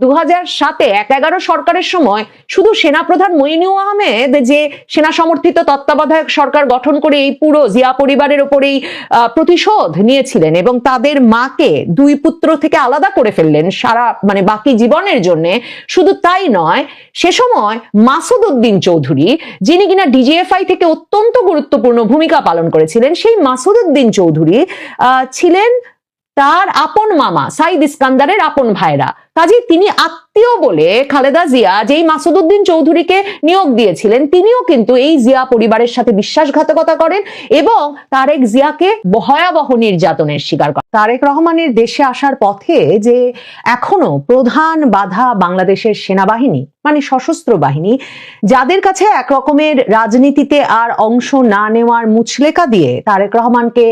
দু সাতে এক এগারো সরকারের সময় শুধু সেনাপ্রধান মইনুল আহমেদ যে সেনা সমর্থিত তত্ত্বাবধায়ক সরকার গঠন করে এই পুরো জিয়া পরিবারের ওপরেই প্রতিশোধ নিয়েছিলেন এবং তাদের মাকে দুই পুত্র থেকে আলাদা করে ফেললেন সারা মানে বাকি জীবনের জন্য। শুধু তাই নয়, সে সময় মাসুদ উদ্দিন চৌধুরী, যিনি কিনা ডিজিএফআই থেকে অত্যন্ত গুরুত্বপূর্ণ ভূমিকা পালন করেছিলেন, সেই মাসুদ উদ্দিন চৌধুরী ছিলেন তার আপন মামা সাইদ ইস্কান্দারের আপন ভাইরা। কাজে, তিনি আত্মীয় বলে খালেদা জিয়া যেই মাসুদুদ্দিন চৌধুরীকে নিয়োগ দিয়েছিলেন, তিনিও কিন্তু এই জিয়া পরিবারের সাথে বিশ্বাসঘাতকতা করেন এবং তারেক জিয়াকে ভয়াবহ নির্যাতনের শিকার করেন। তারেক রহমানের দেশে আসার পথে যে এখনও প্রধান বাধা বাংলাদেশের সেনাবাহিনী মানে সশস্ত্র বাহিনী, যাদের কাছে এক রকমের রাজনীতিতে আর অংশ না নেওয়ার মুচলেকা দিয়ে তারেক রহমানকে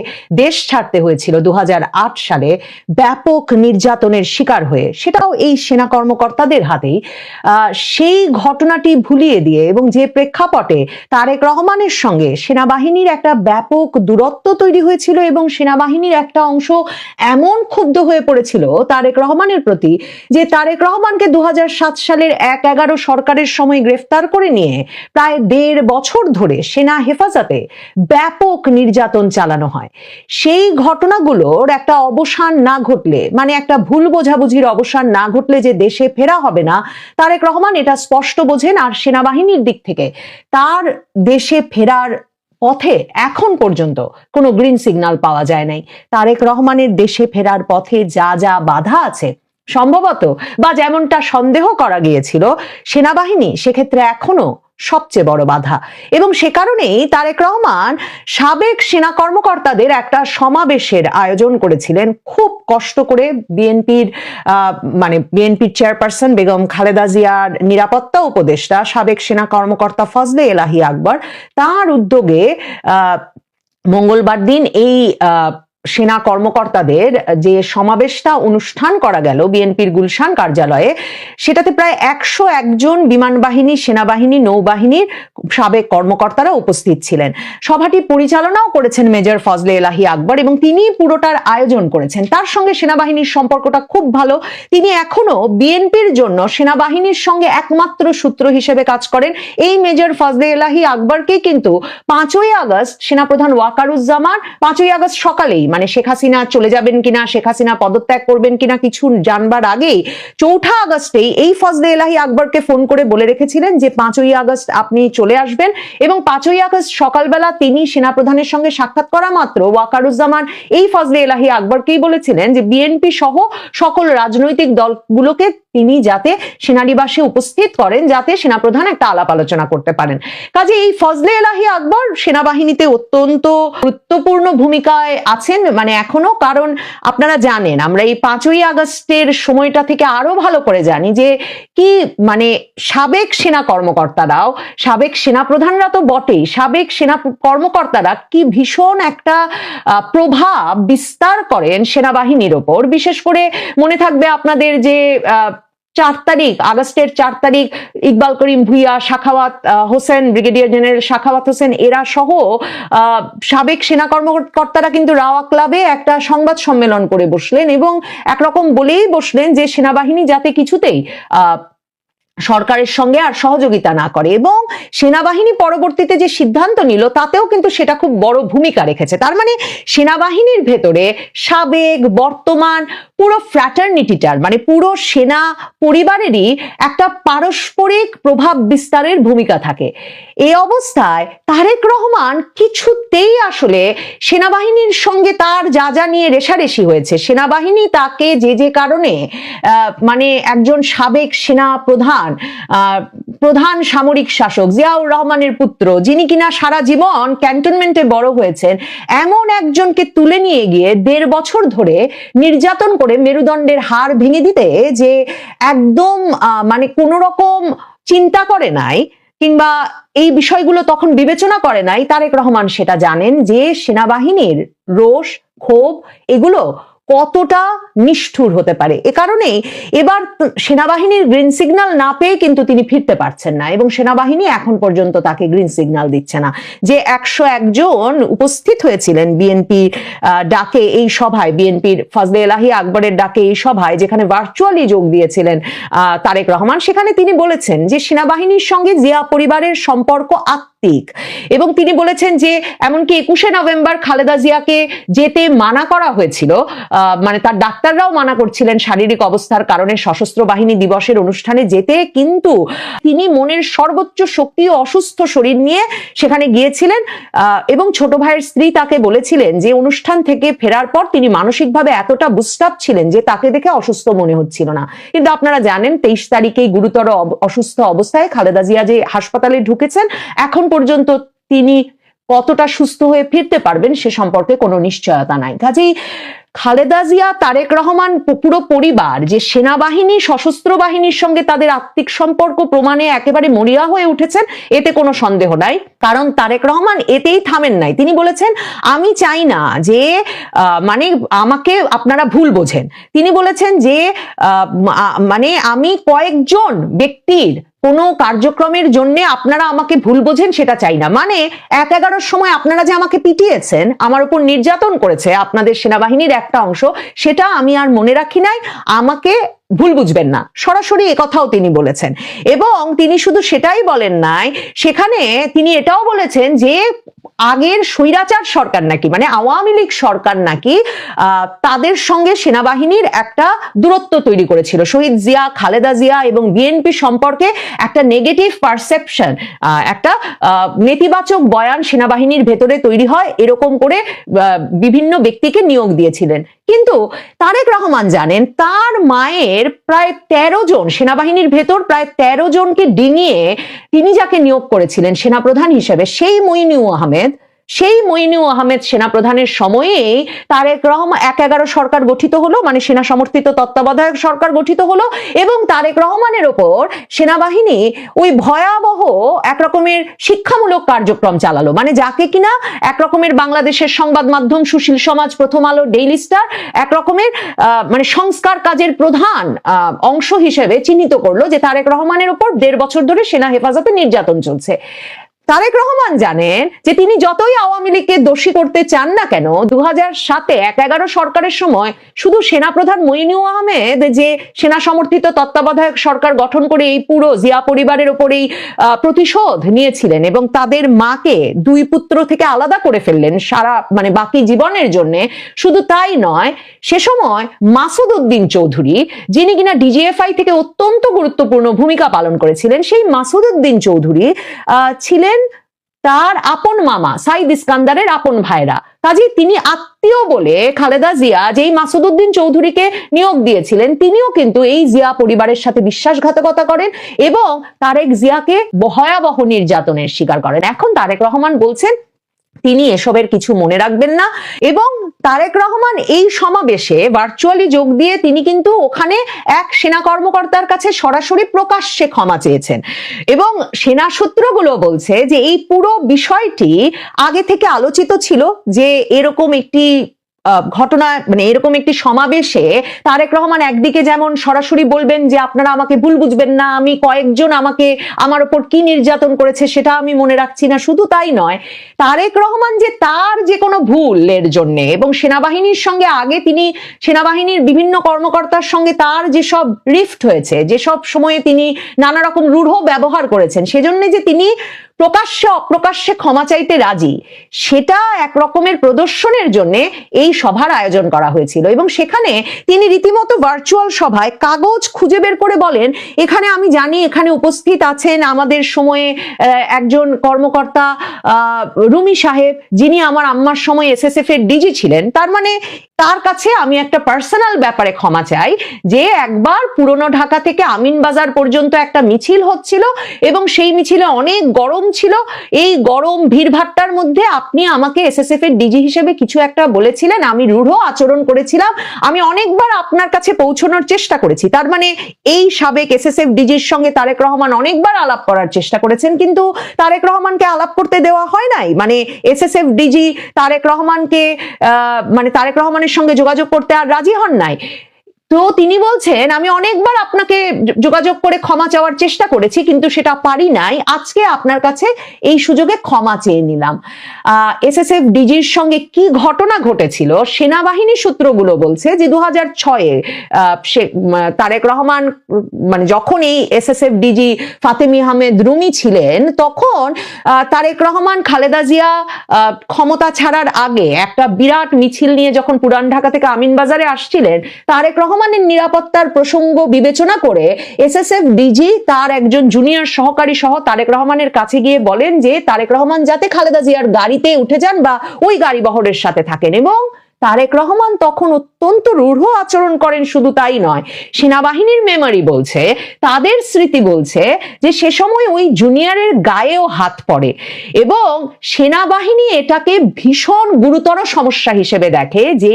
দেশ ছাড়তে হয়েছিল দু হাজার আট সালে, ব্যাপক নির্যাতনের শিকার হয়ে, সেটাও এই সেনা কর্মকর্তাদের হাতেই সেই ঘটনাটি ভুলিয়ে দিয়ে এবং যে প্রেক্ষাপটে তারেক রহমানের সঙ্গে সেনাবাহিনীর একটা ব্যাপক দূরত্ব তৈরি হয়েছিল এবং সেনাবাহিনীর একটা অংশ এমন ক্ষুব্ধ হয়ে পড়েছিল তারেক রহমানের প্রতি যে তারেক রহমানকে দু সালের এক এগারো সরকারের সময় গ্রেফতার করে নিয়ে প্রায় দেড় বছর ধরে সেনা হেফাজতে ব্যাপক নির্যাতন চালানো হয়। সেই ঘটনাগুলোর একটা অবসান না ঘটলে মানে একটা ভুল বোঝাবুঝির অবসান না ঘটলে যে দেশে ফেরা হবে না, তারেক রহমান এটা স্পষ্ট বোঝেন আর সেনাবাহিনীর দিক থেকে। তার দেশে ফেরার পথে এখন পর্যন্ত কোনো গ্রিন সিগন্যাল পাওয়া যায় নাই। তারেক রহমানের দেশে ফেরার পথে যা যা বাধা আছে, সম্ভবত বা যেমনটা সন্দেহ করা গিয়েছিল, সেনাবাহিনী সেক্ষেত্রে এখনও সবচেয়ে বড় বাধা। এবং সে কারণেই তারেক রহমান সাবেক সেনা কর্মকর্তাদের একটা সমাবেশের আয়োজন করেছিলেন। খুব কষ্ট করে বিএনপির মানে বিএনপির চেয়ারপারসন বেগম খালেদা জিয়ার নিরাপত্তা উপদেষ্টা সাবেক সেনা কর্মকর্তা ফজলে এলাহি আকবর তার উদ্যোগে মঙ্গলবার দিন এই সেনা কর্মকর্তাদের যে সমাবেশটা অনুষ্ঠান করা গেল বিএনপির গুলশান কার্যালয়ে, সেটাতে প্রায় একশো একজন বিমান বাহিনী, সেনাবাহিনী, নৌবাহিনীর সাবেক কর্মকর্তারা উপস্থিত ছিলেন। সভাটি পরিচালনাও করেছেন মেজর ফজলে এলাহি আকবর এবং তিনি পুরোটার আয়োজন করেছেন। তার সঙ্গে সেনাবাহিনীর সম্পর্কটা খুব ভালো। তিনি এখনও বিএনপির জন্য সেনাবাহিনীর সঙ্গে একমাত্র সূত্র হিসেবে কাজ করেন। এই মেজর ফজলে এলাহি আকবরকে কিন্তু পাঁচই আগস্ট সেনাপ্রধান ওয়াকারুজ্জামান, পাঁচই আগস্ট সকালেই মানে শেখ হাসিনা চলে যাবেন কিনা, শেখ হাসিনা পদত্যাগ করবেন কিনা কিছু জানবার আগেই চৌঠা আগস্টেই এই ফজলে এলাহি আকবরকে ফোন করে বলে রেখেছিলেন যে পাঁচই আগস্ট আপনি চলে আসবেন এবং পাঁচই আগস্ট সকালবেলা তিনি সেনাপ্রধানের সঙ্গে সাক্ষাৎ করা মাত্র ওয়াকারুজ্জামান এই ফজলে এলাহি আকবরকেই বলেছিলেন যে বিএনপি সহ সকল রাজনৈতিক দলগুলোকে তিনি যাতে সেনানিবাসে উপস্থিত করেন, যাতে সেনাপ্রধান একটা আলাপ আলোচনা করতে পারেন। কাজে এই ফজলে এলাহি আকবর সেনাবাহিনীতে অত্যন্ত গুরুত্বপূর্ণ ভূমিকায় আছেন মানে এখনও, কারণ আপনারা জানেন, আমরা এই পাঁচই আগস্টের সময়টা থেকে আরও ভালো করে জানি যে কি মানে সাবেক সেনা কর্মকর্তারাও, সাবেক সেনাপ্রধানরা তো বটেই, সাবেক সেনা কর্মকর্তারা কি ভীষণ একটা প্রভাব বিস্তার করেন সেনাবাহিনীর ওপর। বিশেষ করে মনে থাকবে আপনাদের যে চার তারিখ, আগস্টের চার তারিখ, ইকবাল করিম ভুইয়া, শাখাওয়াত হোসেন, ব্রিগেডিয়ার জেনারেল শাখাওয়াত হোসেন এরা সহ সাবেক সেনা কর্মকর্তারা কিন্তু রাওয়া ক্লাবে একটা সংবাদ সম্মেলন করে বসলেন এবং একরকম বলেই বসলেন যে সেনাবাহিনী যাতে কিছুতেই সরকারের সঙ্গে আর সহযোগিতা না করে এবং সেনাবাহিনী পরবর্তীতে যে সিদ্ধান্ত নিল, তাতেও কিন্তু সেটা খুব বড় ভূমিকা রেখেছে। তার মানে সেনাবাহিনীর ভেতরে সাবেক, বর্তমান পুরো ফ্র্যাটার্নিটিটার মানে পুরো সেনা পরিবারেরই একটা পারস্পরিক প্রভাব বিস্তারের ভূমিকা থাকে। এ অবস্থায় তারেক রহমান কিছুতেই আসলে সেনাবাহিনীর সঙ্গে তার যা যা নিয়ে রেশারেশি হয়েছে, সেনাবাহিনী তাকে যে যে কারণে মানে একজন সাবেক সেনা প্রধান আহ, প্রধান সামরিক শাসক জিয়াউর রহমানের পুত্র যিনি কিনা সারা জীবন ক্যান্টনমেন্টে বড় হয়েছেন এমন একজনকে তুলে নিয়ে গিয়ে দেড় বছর ধরে নির্যাতন করে মেরুদণ্ডের হার ভেঙে দিতে যে একদম মানে কোনো রকম চিন্তা করে নাই কিংবা এই বিষয়গুলো তখন বিবেচনা করে নাই তারেক রহমান সেটা জানেন যে সেনাবাহিনীর রোষ ক্ষোভ এগুলো কতটা নিষ্ঠুর হতে পারে। এ কারণেই এবার সেনাবাহিনীর গ্রিন সিগন্যাল না পেয়ে কিন্তু তিনি ফিরতে পারছেন না এবং সেনাবাহিনী এখন পর্যন্ত তাকে গ্রিন সিগন্যাল দিচ্ছে না। যে একশো একজন উপস্থিত হয়েছিলেন বিএনপি ডাকে এই সভায় বিএনপির ফজলে এলাহি আকবরের ডাকে এই সভায়, যেখানে ভার্চুয়ালি যোগ দিয়েছিলেন তারেক রহমান, সেখানে তিনি বলেছেন যে সেনাবাহিনীর সঙ্গে জিয়া পরিবারের সম্পর্ক আত্মিক এবং তিনি বলেছেন যে, এমনকি একুশে নভেম্বর খালেদা জিয়াকে যেতে মানা করা হয়েছিল মানে তার ডাক্তাররাও মানা করছিলেন শারীরিক অবস্থার কারণে সশস্ত্র বাহিনী দিবসের অনুষ্ঠানে যেতে, কিন্তু তিনি মনের সর্বোচ্চ শক্তি ও অসুস্থ শরীর নিয়ে সেখানে গিয়েছিলেন এবং ছোট ভাইয়ের স্ত্রী তাকে বলেছিলেন যে, অনুষ্ঠান থেকে ফেরার পর তিনি মানসিকভাবে এতটা বুস্টাপ ছিলেন যে, তাকে দেখে অসুস্থ মনে হচ্ছিল না। কিন্তু আপনারা জানেন, তেইশ তারিখে গুরুতর অসুস্থ অবস্থায় খালেদা জিয়া যে হাসপাতালে ঢুকেছেন, এখন পর্যন্ত তিনি কতটা সুস্থ হয়ে ফিরতে পারবেন সে সম্পর্কে কোনো নিশ্চয়তা নাই। কাজেই খালেদা জিয়া, তারেক রহমান পুরো পরিবার যে সেনাবাহিনী, সশস্ত্র বাহিনীর সঙ্গে তাদের আত্মিক সম্পর্ক প্রমাণে একেবারে মরিয়া হয়ে উঠেছেন, এতে কোনো সন্দেহ নাই। কারণ তারেক রহমান এতেই থামেন নাই। তিনি বলেছেন, আমি চাই না যে মানে আমাকে আপনারা ভুল বোঝেন। তিনি বলেছেন যে মানে আমি কয়েকজন ব্যক্তির কোনো কার্যক্রমের জন্য আপনারা আমাকে ভুল বোঝেন, সেটা চাই না। মানে এক এগারোর সময় আপনারা যে আমাকে পিটিয়েছেন, আমার উপর নির্যাতন করেছে আপনাদের সেনাবাহিনীর একটা অংশ, সেটা আমি আর মনে রাখি নাই, আমাকে ভুল বুঝবেন না। সরাসরি কথাও তিনি বলেছেন। এবং তিনি শুধু সেটাই বলেন নাই, সেখানে তিনি এটাও বলেছেন যে আগের স্বৈরাচার সরকার নাকি মানে আওয়ামী লীগ সরকার নাকি তাদের সঙ্গে সেনাবাহিনীর একটা দূরত্ব তৈরি করেছিল। শহীদ জিয়া, খালেদা জিয়া এবং বিএনপি সম্পর্কে একটা নেগেটিভ পারসেপশন একটা নেতিবাচক বয়ান সেনাবাহিনীর ভেতরে তৈরি হয়, এরকম করে বিভিন্ন ব্যক্তিকে নিয়োগ দিয়েছিলেন। কিন্তু তারেক রহমান জানেন, তার মায়ের প্রায় তেরো জন, সেনাবাহিনীর ভেতর প্রায় তেরো জনকে ডিঙিয়ে তিনি যাকে নিয়োগ করেছিলেন সেনাপ্রধান হিসেবে, সেই মইনু আহমেদ। সেই মইনু আহমেদ সেনাপ্রধানের সময়েই তারেক রহমান এক এগারো সরকার গঠিত হলো মানে সেনা সমর্থিত তত্ত্বাবধায়ক সরকার গঠিত হলো এবং তারেক রহমানের ওপর সেনাবাহিনী ওই ভয়াবহ এক রকমের শিক্ষামূলক কার্যক্রম চালালো। মানে যাকে কিনা এক রকমের বাংলাদেশের সংবাদ মাধ্যম সুশীল সমাজ, প্রথম আলো, ডেইলি স্টার এক রকমের মানে সংস্কার কাজের প্রধান অংশ হিসেবে চিহ্নিত করল যে তারেক রহমানের ওপর দেড় বছর ধরে সেনা হেফাজতে নির্যাতন চলছে। তারেক রহমান জানেন যে তিনি যতই আওয়ামী লীগকে দোষী করতে চান না কেন দু সাতে এক এগারো সরকারের সময় শুধু সেনাপ্রধান মইনু আহমেদ যে সেনা সমর্থিত তত্ত্বাবধায়ক সরকার গঠন করে এই পুরো জিয়া পরিবারের ওপরেই প্রতিশোধ নিয়েছিলেন এবং তাদের মাকে দুই পুত্র থেকে আলাদা করে ফেললেন সারা মানে বাকি জীবনের জন্য। শুধু তাই নয়, সে সময় মাসুদ উদ্দিন চৌধুরী, যিনি কিনা ডিজিএফআই থেকে অত্যন্ত গুরুত্বপূর্ণ ভূমিকা পালন করেছিলেন, সেই মাসুদ উদ্দিন চৌধুরী ছিলেন তার আপন মামা সাইদ ইস্কান্দারের আপন ভাইরা। কাজী তিনি আত্মীয় বলে খালেদা জিয়া যেই মাসুদুদ্দিন চৌধুরীকে নিয়োগ দিয়েছিলেন, তিনিও কিন্তু এই জিয়া পরিবারের সাথে বিশ্বাসঘাতকতা করেন এবং তারেক জিয়াকে ভয়াবহ নির্যাতনের শিকার করেন। এখন তারেক রহমান বলছেন তিনি এসবের কিছু মনে রাখবেন না। এবং তারেক রহমান এই সমাবেশে ভার্চুয়ালি যোগ দিয়ে তিনি কিন্তু ওখানে এক সেনা কর্মকর্তার কাছে সরাসরি প্রকাশ্যে ক্ষমা চেয়েছেন। এবং সেনা সূত্রগুলো বলছে যে এই পুরো বিষয়টি আগে থেকে আলোচিত ছিল যে এরকম একটি ঘটনা মানে এরকম একটি সমাবেশে তারেক রহমান একদিকে যেমন সরাসরি বলবেন যে আপনারা আমাকে ভুল বুঝবেন না, আমি কয়েকজন আমাকে আমার ওপর কি নির্যাতন করেছে সেটা আমি মনে রাখছি না, শুধু তাই নয়, তারেক রহমান যে তার যে কোনো ভুলের জন্য এবং সেনাবাহিনীর সঙ্গে আগে তিনি সেনাবাহিনীর বিভিন্ন কর্মকর্তার সঙ্গে তার যেসব রিফট হয়েছে, যেসব সময়ে তিনি নানা রকম রূঢ় ব্যবহার করেছেন, সেজন্য যে তিনি প্রকাশ্যে অপ্রকাশ্যে ক্ষমা চাইতে রাজি। সেটা এক রকমের প্রদর্শনের জন্য এই সভার আয়োজন করা হয়েছিল এবং সেখানে তিনি রীতিমতো ভার্চুয়াল সভায় কাগজ খুঁজে বের করে বলেন, এখানে আমি জানি, এখানে উপস্থিত আছেন আমাদের সময়ে একজন কর্মকর্তা রুমি সাহেব, যিনি আমার আম্মার সময় এসএসএফ এর ডিজি ছিলেন। তার মানে তার কাছে আমি একটা পার্সোনাল ব্যাপারে ক্ষমা চাই যে একবার পুরনো ঢাকা থেকে আমিন বাজার পর্যন্ত একটা মিছিল হচ্ছিল এবং সেই মিছিলে অনেক গরম ছিল? এই গরম ভিড়ভাট্টার মধ্যে আপনি আমাকে এসএসএফ এর ডিজি হিসেবে কিছু একটা বলেছিলেন, আমি রূঢ় আচরণ করেছিলাম, আমি অনেকবার আপনার কাছে পৌঁছানোর চেষ্টা করেছি। তার মানে এই সাবেক এসএসএফ ডিজির সঙ্গে তারেক রহমান অনেকবার আলাপ করার চেষ্টা করেছেন, কিন্তু তারেক রহমানকে আলাপ করতে দেওয়া হয় নাই? মানে এসএসএফ ডিজি তারেক রহমানকে মানে তারেক রহমানের সঙ্গে যোগাযোগ করতে আর রাজি হন নাই। তো তিনি বলছেন, আমি অনেকবার আপনাকে যোগাযোগ করে ক্ষমা চাওয়ার চেষ্টা করেছি, কিন্তু সেটা পারি নাই। আজকে আপনার কাছে এই সুযোগে ক্ষমা চেয়ে নিলাম। এসএসএফ ডিজির সঙ্গে কি ঘটনা ঘটেছিল? সেনাবাহিনী সূত্রগুলো বলছে যে দু হাজার ছয়ে তারেক রহমান মানে যখন এই এসএসএফ ডিজি ফাতেমি আহমেদ রুমি ছিলেন, তখন তারেক রহমান, খালেদা জিয়া ক্ষমতা ছাড়ার আগে একটা বিরাট মিছিল নিয়ে যখন পুরান ঢাকা থেকে আমিনবাজারে আসছিলেন, তারেক রহমানের নিরাপত্তার প্রসঙ্গ বিবেচনা করে এসএসএফ ডিজি তার একজন জুনিয়র সহকারী সহ তারেক রহমানের কাছে গিয়ে বলেন যে তারেক রহমান যাতে খালেদা জিয়ার গাড়িতে উঠে যান বা ওই গাড়ি বহরের সাথে থাকেন এবং তারেক রহমান তখন অত্যন্ত রূঢ় আচরণ করেন, শুধু তাই নয়। সেনাবাহিনীর মেমরি বলছে, তাদের স্মৃতি বলছে যে সে সময় ওই জুনিয়রের গায়েও হাত পড়ে এবং সেনাবাহিনী এটাকে ভীষণ গুরুতর সমস্যা হিসেবে দেখে যে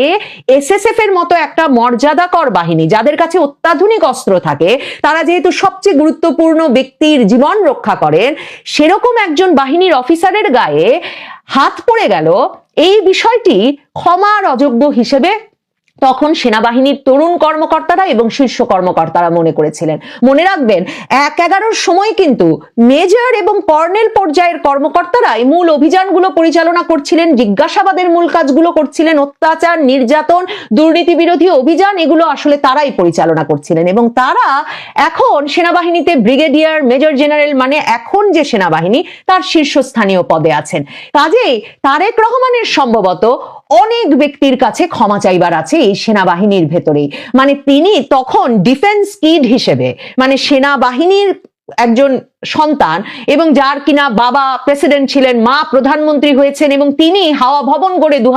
এসএসএফ এর মতো একটা মর্যাদাকর বাহিনী, যাদের কাছে অত্যাধুনিক অস্ত্র থাকে, তারা যেহেতু সবচেয়ে গুরুত্বপূর্ণ ব্যক্তির জীবন রক্ষা করেন, সেরকম একজন বাহিনীর অফিসারের গায়ে হাত পড়ে গেল এই বিষয়টি ক্ষমার অযোগ্য হিসেবে তখন সেনাবাহিনীর তরুণ কর্মকর্তারা এবং শীর্ষ কর্মকর্তারা মনে করেছিলেন। মনে রাখবেন, এক এগারোর সময় কিন্তু মেজর এবং কর্নেল পর্যায়ের কর্মকর্তারাই মূল অভিযানগুলো পরিচালনা করছিলেন, জিজ্ঞাসাবাদের মূল কাজগুলো করছিলেন, অত্যাচার, নির্যাতন দুর্নীতি বিরোধী অভিযান, এগুলো আসলে তারাই পরিচালনা করছিলেন এবং তারা এখন সেনাবাহিনীতে ব্রিগেডিয়ার, মেজর জেনারেল মানে এখন যে সেনাবাহিনী, তার শীর্ষস্থানীয় পদে আছেন। কাজেই তারেক রহমানের সম্ভবত অনেক ব্যক্তির কাছে ক্ষমা চাইবার আছে এই সেনাবাহিনীর ভেতরেই। মানে তিনি তখন ডিফেন্স কিড হিসেবে মানে সেনাবাহিনীর একজন সন্তান এবং যার কিনা বাবা প্রেসিডেন্ট ছিলেন, মা প্রধানমন্ত্রী হয়েছেন এবং তিনি হাওয়া ভবন গড়ে দু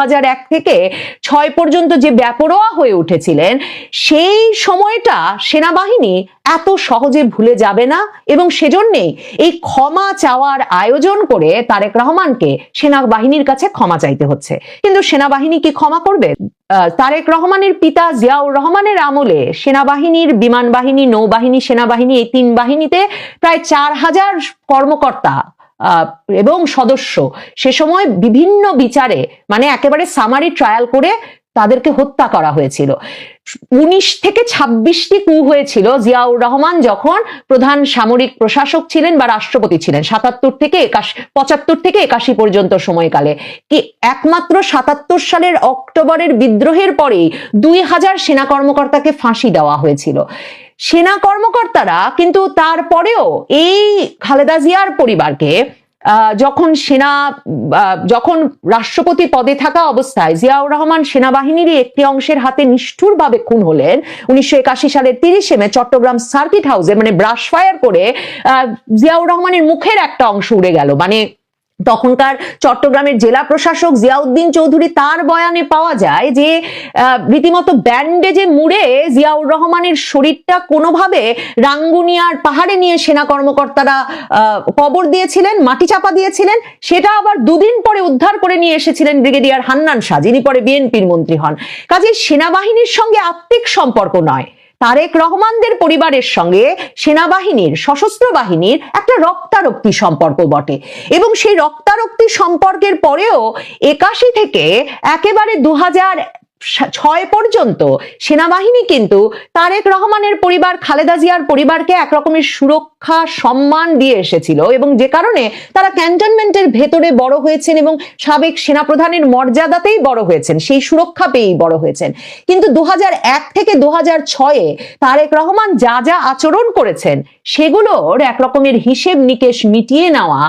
থেকে ছয় পর্যন্ত যে ব্যাপরোয়া হয়ে উঠেছিলেন, সেই সময়টা সেনাবাহিনী এত সহজে ভুলে যাবে না এবং সেজন্যেই এই ক্ষমা চাওয়ার আয়োজন করে তারেক রহমানকে সেনাবাহিনীর কাছে ক্ষমা চাইতে হচ্ছে। কিন্তু সেনাবাহিনী কি ক্ষমা করবে? তারেক রহমানের পিতা জিয়াউর রহমানের আমলে সেনাবাহিনীর বিমান বাহিনী নৌবাহিনী, সেনাবাহিনী এই তিন বাহিনীতে প্রায় চার হাজার কর্মকর্তা এবং সদস্য। সে সময় বিভিন্ন বিচারে মানে একেবারে সামারি ট্রায়াল করে তাদেরকে হত্যা করা হয়েছিল। উনিশ থেকে ছাব্বিশটি কু হয়েছিল। জিয়াউর রহমান যখন প্রধান সামরিক প্রশাসক ছিলেন বা রাষ্ট্রপতি ছিলেন, সাতাত্তর থেকে একাশি, পঁচাত্তর থেকে একাশি পর্যন্ত সময়কালে। কি একমাত্র সাতাত্তর সালের অক্টোবরের বিদ্রোহের পরেই দুই হাজার সেনা কর্মকর্তাকে ফাঁসি দেওয়া হয়েছিল। সেনা কর্মকর্তারা কিন্তু তারপরেও এই খালেদা জিয়ার পরিবারকে যখন সেনা যখন রাষ্ট্রপতি পদে থাকা অবস্থায় জিয়াউর রহমান সেনাবাহিনীরই একটি অংশের হাতে নিষ্ঠুরভাবে খুন হলেন, উনিশশো একাশি সালের তিরিশে মে চট্টগ্রাম সার্কিট হাউসে মানে ব্রাশ ফায়ার করে জিয়াউর রহমানের মুখের একটা অংশ উড়ে গেল। মানে তখনকার চট্টগ্রামের জেলা প্রশাসক জিয়াউদ্দিন চৌধুরী তার বয়ানে পাওয়া যায় যে রীতিমতো ব্যান্ডেজে মুড়ে জিয়াউর রহমানের শরীরটা কোনোভাবে রাঙ্গুনিয়ার পাহাড়ে নিয়ে সেনা কর্মকর্তারা কবর দিয়েছিলেন, মাটি চাপা দিয়েছিলেন, সেটা আবার দুদিন পরে উদ্ধার করে নিয়ে এসেছিলেন ব্রিগেডিয়ার হান্নান শাহ, যিনি পরে বিএনপির মন্ত্রী হন। কাজে সেনাবাহিনীর সঙ্গে আত্মিক সম্পর্ক নয়। তারেক রহমানদের পরিবারের সঙ্গে সেনাবাহিনীর, সশস্ত্র বাহিনীর একটা রক্তারক্তি সম্পর্ক বটে। এবং সেই রক্তারক্তি সম্পর্কের পরেও একাশি থেকে একেবারে দু হাজার ছয় পর্যন্ত সেনাবাহিনী কিন্তু তারেক রহমানের পরিবার, খালেদা জিয়ার পরিবারকে একরকমের সুরক্ষা, সম্মান দিয়ে এসেছিল এবং যে কারণে তারা ক্যান্টনমেন্টের ভেতরে বড় হয়েছেন এবং সাবেক সেনাপ্রধানের মর্যাদাতেই বড় হয়েছেন, সেই সুরক্ষা পেয়েই বড় হয়েছেন। কিন্তু দু থেকে দু হাজার ছয়ে তারেক রহমান যা যা আচরণ করেছেন, সেগুলোর এক রকমের হিসেব নিকেশ মিটিয়ে নেওয়া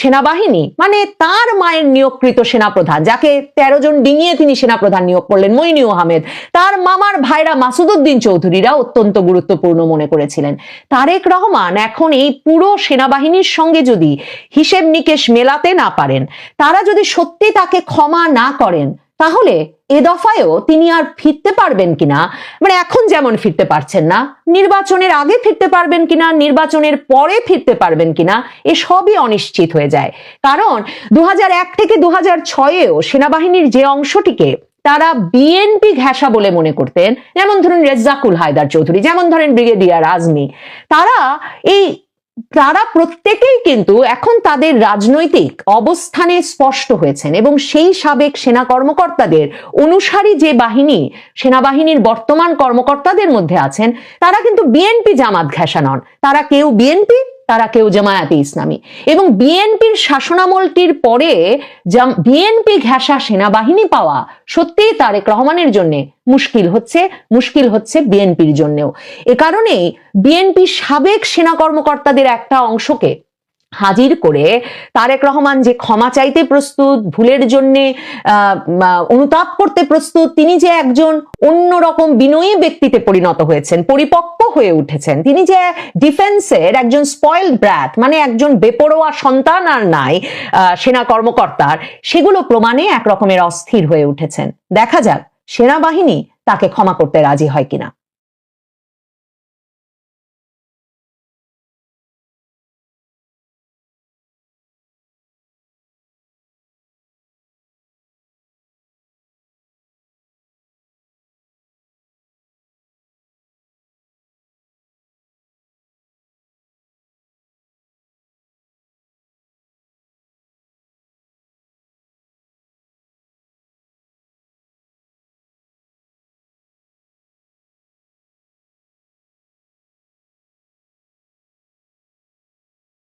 সেনাবাহিনী মানে তার মায়ের নিয়োগকৃত সেনাপ্রধান, যাকে তেরো জন ডিঙিয়ে তিনি সেনাপ্রধান নিয়োগ করলেন মইনিউ আহমেদ, তার মামার ভাইরা মাসুদুদ্দিন চৌধুরীরা অত্যন্ত গুরুত্বপূর্ণ মনে করেছিলেন। তারেক রহমান এখন এই পুরো সেনাবাহিনীর সঙ্গে যদি হিসেব নিকেশ মেলাতে না পারেন, তারা যদি সত্যি তাকে ক্ষমা না করেন তাহলে এ দফায়ও তিনি আর ফিরতে পারবেন কিনা? মানে এখন যেমন ফিরতে পারছেন না, নির্বাচনের আগে ফিরতে পারবেন কিনা, নির্বাচনের পরে ফিরতে পারবেন কিনা, এ সবই অনিশ্চিত হয়ে যায়। কারণ দু থেকে দু হাজার ছয়েও সেনাবাহিনীর যে অংশটিকে তারা বিএনপি ঘেঁষা বলে মনে করতেন, যেমন ধরুন রেজ্জাকুল হায়দার চৌধুরী, যেমন ধরেন ব্রিগেডিয়ার আজমি, তারা এই তারা প্রত্যেকেই কিন্তু এখন তাদের রাজনৈতিক অবস্থানে স্পষ্ট হয়েছেন এবং সেই সাবেক সেনা কর্মকর্তাদের অনুসারী যে বাহিনী, সেনাবাহিনীর বর্তমান কর্মকর্তাদের মধ্যে আছেন, তারা কিন্তু বিএনপি জামাত ঘেঁষা নন। তারা কেউ বিএনপি তারা কেউ জামায়াতে ইসলামী। এবং বিএনপির শাসনামলটির পরে বিএনপি ঘেঁষা সেনাবাহিনী পাওয়া সত্যিই তারেক রহমানের জন্য মুশকিল হচ্ছে মুশকিল হচ্ছে বিএনপির জন্যও। এ কারণেই বিএনপি সাবেক সেনা কর্মকর্তাদের একটা অংশকে হাজির করে তারেক রহমান যে ক্ষমা চাইতে প্রস্তুত, ভুলের জন্য অনুতাপ করতে প্রস্তুত, তিনি যে একজন অন্যরকম বিনয়ী ব্যক্তিতে পরিণত হয়েছেন, পরিপক্ক হয়ে উঠেছেন, তিনি যে ডিফেন্সের একজন স্পয়েল ব্র্যাথ মানে একজন বেপরোয়া সন্তান আর নাই সেনা কর্মকর্তার, সেগুলো প্রমাণে এক রকমের অস্থির হয়ে উঠেছেন। দেখা যাক, সেনাবাহিনী তাকে ক্ষমা করতে রাজি হয় কিনা।